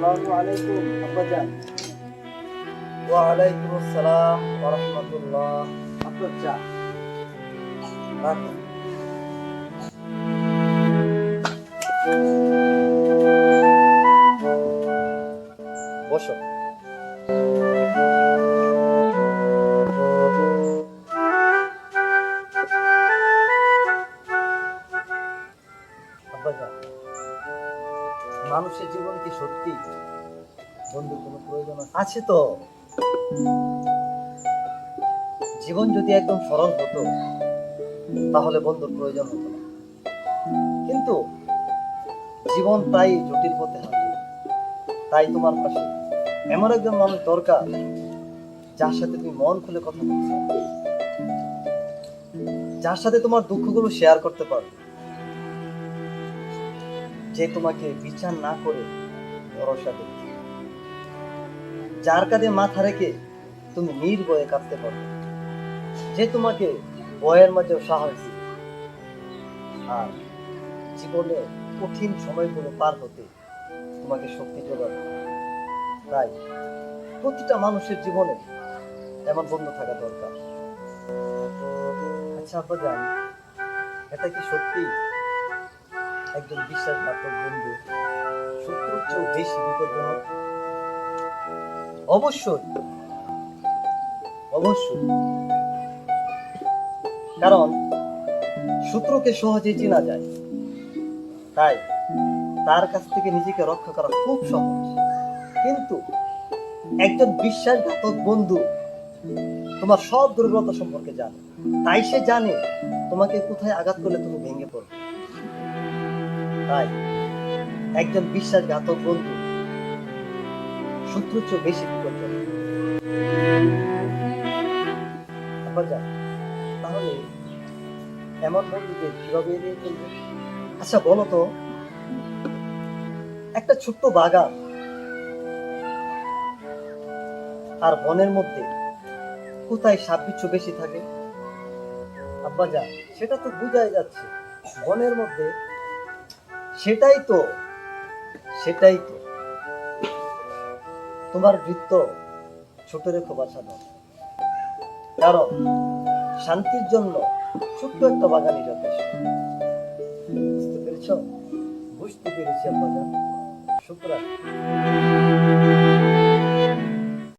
السلام عليكم أبا جان وعليكم السلام ورحمة الله. أبا جان Thank you. মানুষের জীবনে কি সত্যি? বন্ধুর কোনো প্রয়োজন আছে? তো। জীবন যদি একদম সরল হতো, তাহলে বন্ধুর প্রয়োজন হতো কিন্তু জীবন প্রায় জটিল পথে হাঁটে। তাই তোমার পাশে এমন একজন মানুষ দরকার, যার সাথে তুমি মন খুলে কথা বলছো। যার সাথে তোমার দুঃখগুলো শেয়ার করতে পারবে। যে তোমাকে বিচার না করে ভরসা দেবে। যার কাঁধে মাথা রেখে তুমি নির্ভয়ে কাঁদতে পারবে। যে তোমাকে বয়ের মাঝেও সাহস দিবে। আর জীবনে কঠিন সময়গুলো পার হতে তোমাকে শক্তি যোগাবে তাই প্রতিটা মানুষের জীবনে এমন বন্ধু থাকা দরকার। আচ্ছা জান এটা কি সত্যি? একজন বিশ্বাসঘাতক বন্ধু। শত্রুর চেয়েও বেশি বিপজ্জনক। অবশ্যই অবশ্যই। কারণ, শত্রুকে সহজে চেনা যায়। তাই, তার কাছ থেকে নিজেকে রক্ষা করা খুব সহজ। কিন্তু, একজন বিশ্বাসঘাতক বন্ধু তোমার সব দুর্বলতা সম্পর্কে জানে। তাই সে জানে তোমাকে কোথায় আঘাত করলে তুমি ভেঙে পড়বে। তাই একজন বিশ্বাসঘাতক বন্ধু শত্রুর বেশি বিপজ্জনক। তাহলে এমন বন্ধুকে কীভাবে এড়িয়ে চলবে? আচ্ছা বলো তো। একটা ছোট্ট বাগান আর বনের মধ্যে কোথায় সাপ বিচ্ছু বেশি থাকে? আব্বা যা সেটা তো বোঝাই যাচ্ছে বনের মধ্যে সেটাই তো সেটাই তো। তোমার বৃত্ত ছোট রেখো বাঁচানো কারণ শান্তির জন্য ছোট্ট একটা বাগানই যথেষ্ট বুঝতে পেরেছ? বুঝতে পেরেছি আমরা যান শুক্রান।